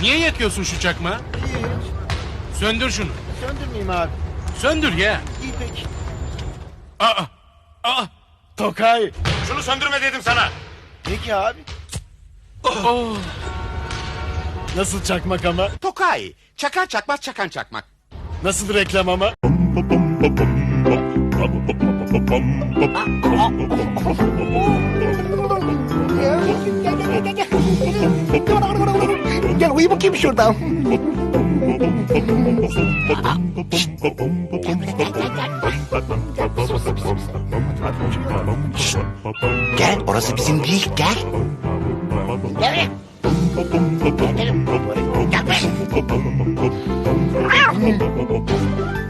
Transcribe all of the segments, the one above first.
Niye yakıyorsun şu çakmağı? Hiç. Söndür şunu. Söndürmeyeyim abi. Söndür ya. İyi peki. Aa. Aa. Tokay. Şunu söndürme dedim sana. Peki abi. Oh. Nasıl çakmak ama? Tokay. Çakar çakmaz çakan çakmak. Nasıl reklam ama? Gel uyu bakayım şuradan. Gel orası bizim değil gel. Gel.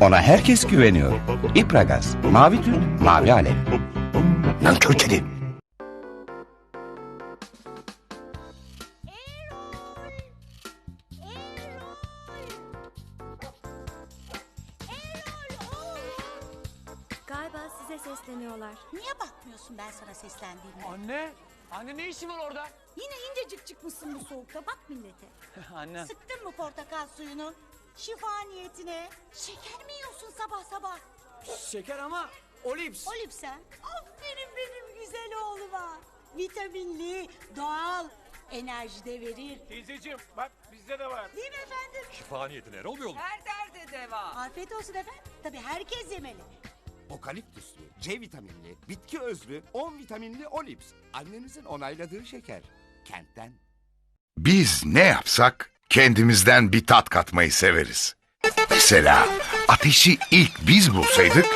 Ona herkes güveniyor. İpragaz, mavi tüt, mavi alev. Nankör kedi. Galiba size sesleniyorlar. Niye bakmıyorsun ben sana seslendiğimde? Anne, anne ne işin var orada? Yine incecik çıkmışsın bu soğukta bak millete. Anne. Sıktın mı portakal suyunu? Şifa niyetine. Şeker mi yiyorsun sabah sabah? Şeker ama olips. Olip sen. Aferin benim güzel oğluma. Vitaminli, doğal, enerji de verir. Teyzeciğim bak bizde de var. Değil mi efendim? Şifa niyetine ne oluyor? Her derde deva. Afiyet olsun efendim. Tabii herkes yemeli. Okaliptüslü, C vitaminli, bitki özlü, 10 vitaminli olips. Annenizin onayladığı şeker. Kentten. Biz ne yapsak kendimizden bir tat katmayı severiz. Mesela ateşi ilk biz bulsaydık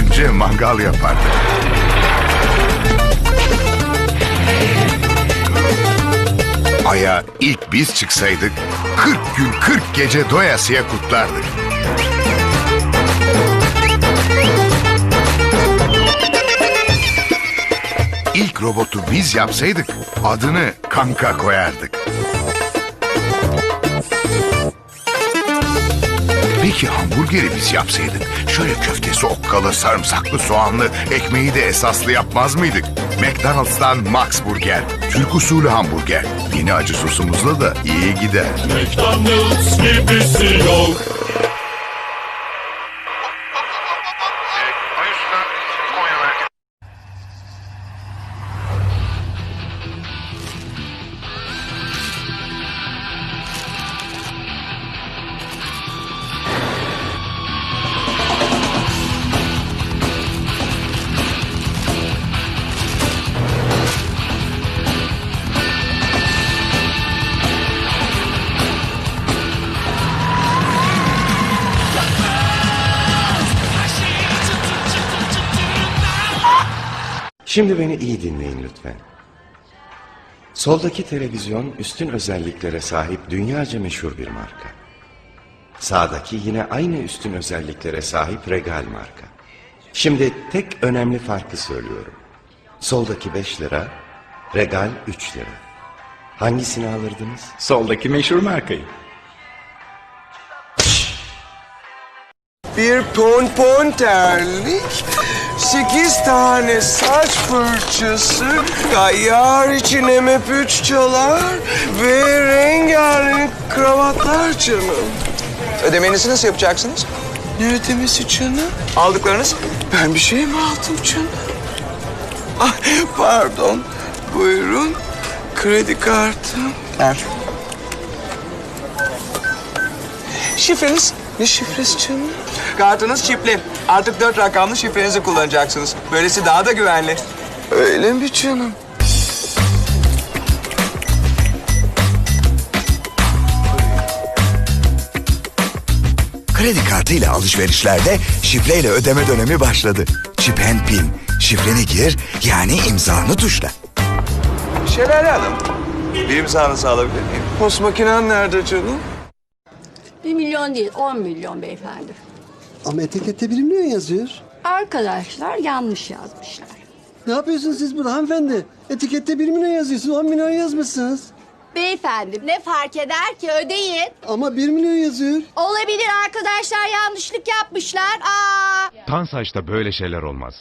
önce mangal yapardık. Aya ilk biz çıksaydık 40 gün 40 gece doyasıya kutlardık. İlk robotu biz yapsaydık adını kanka koyardık. Peki hamburgeri biz yapsaydık şöyle köftesi okkalı, sarımsaklı, soğanlı, ekmeği de esaslı yapmaz mıydık? McDonald's'tan Max Burger, Türk usulü hamburger. Yeni acı sosumuzla da iyi gider. McDonald's gibisi yok. Şimdi beni iyi dinleyin lütfen. Soldaki televizyon üstün özelliklere sahip dünyaca meşhur bir marka. Sağdaki yine aynı üstün özelliklere sahip Regal marka. Şimdi tek önemli farkı söylüyorum. Soldaki 5 lira, Regal 3 lira. Hangisini alırdınız? Soldaki meşhur markayı. Bir pompon terlik, sekiz tane saç fırçası, kayyar için MP3 çalar ve rengarenk kravatlar canım. Ödemenizi nasıl yapacaksınız? Ne ödemesi canım? Aldıklarınız? Ben bir şey mi aldım canım? Ah, pardon, buyurun. Kredi kartım. Ver. Şifreniz? Ne şifresi canım? Kartınız çipli. Artık dört rakamlı şifrenizi kullanacaksınız. Böylesi daha da güvenli. Öyle mi canım? Kredi kartıyla alışverişlerde şifreyle ödeme dönemi başladı. Chip and Pin. Şifreni gir yani imzanı tuşla. Şelale Hanım. Bir imzanızı alabilir miyim? Post makinen nerede canım? Milyon değil, on milyon beyefendi. Ama etikette bir milyon yazıyor. Arkadaşlar yanlış yazmışlar. Ne yapıyorsunuz siz burada hanımefendi? Etikette bir milyon yazıyorsunuz, on milyon yazmışsınız. Beyefendi ne fark eder ki ödeyin. Ama bir milyon yazıyor. Olabilir arkadaşlar yanlışlık yapmışlar. Aa. Tansaç'ta böyle şeyler olmaz.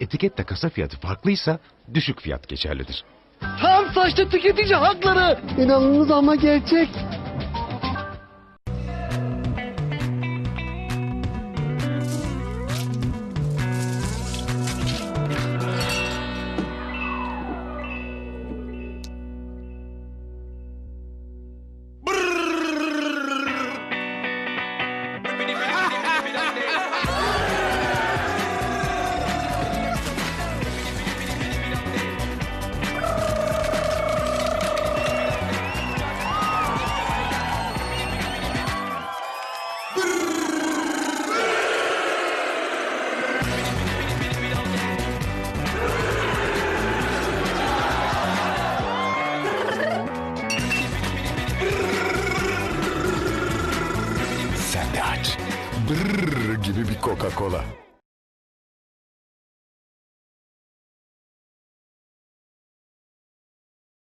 Etikette kasa fiyatı farklıysa düşük fiyat geçerlidir. Tam saçta tüketici hakları. İnanılmaz ama gerçek. aç. Brrr gibi bir Coca-Cola.